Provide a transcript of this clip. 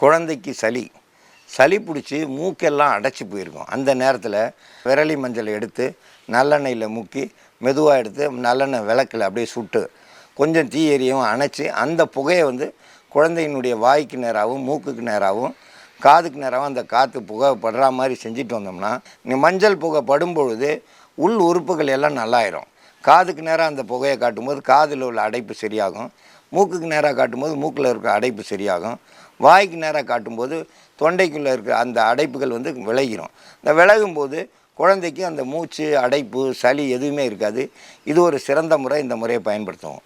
குழந்தைக்கு சளி. சளி பிடிச்சி மூக்கெல்லாம் அடைச்சி போயிருக்கும். அந்த நேரத்தில் விரலி மஞ்சள் எடுத்து நல்லெண்ணெயில் முக்கி மெதுவாக எடுத்து நல்லெண்ணெய் விளக்கில் அப்படியே சுட்டு கொஞ்சம் தீ எரியும் அணைச்சி அந்த புகையை வந்து குழந்தையினுடைய வாய்க்கு நேராகவும் மூக்குக்கு நேராகவும் காதுக்கு நேராகவும் அந்த காற்று புகை படுற மாதிரி செஞ்சுட்டு வந்தோம்னா மஞ்சள் புகை படும் பொழுது உள் உறுப்புகள் எல்லாம் நல்லாயிரும். காதுக்கு நேராக அந்த புகையை காட்டும்போது காதில் உள்ள அடைப்பு சரியாகும். மூக்குக்கு நேராக காட்டும்போது மூக்கில் இருக்க அடைப்பு சரியாகும். வாய்க்கு நேராக காட்டும்போது தொண்டைக்குள்ளே இருக்கிற அந்த அடைப்புகள் வந்து விலகிரும். இந்த விலகும் போது குழந்தைக்கு அந்த மூச்சு அடைப்பு சளி எதுவுமே இருக்காது. இது ஒரு சிறந்த முறை இந்த முறையை பயன்படுத்துவோம்.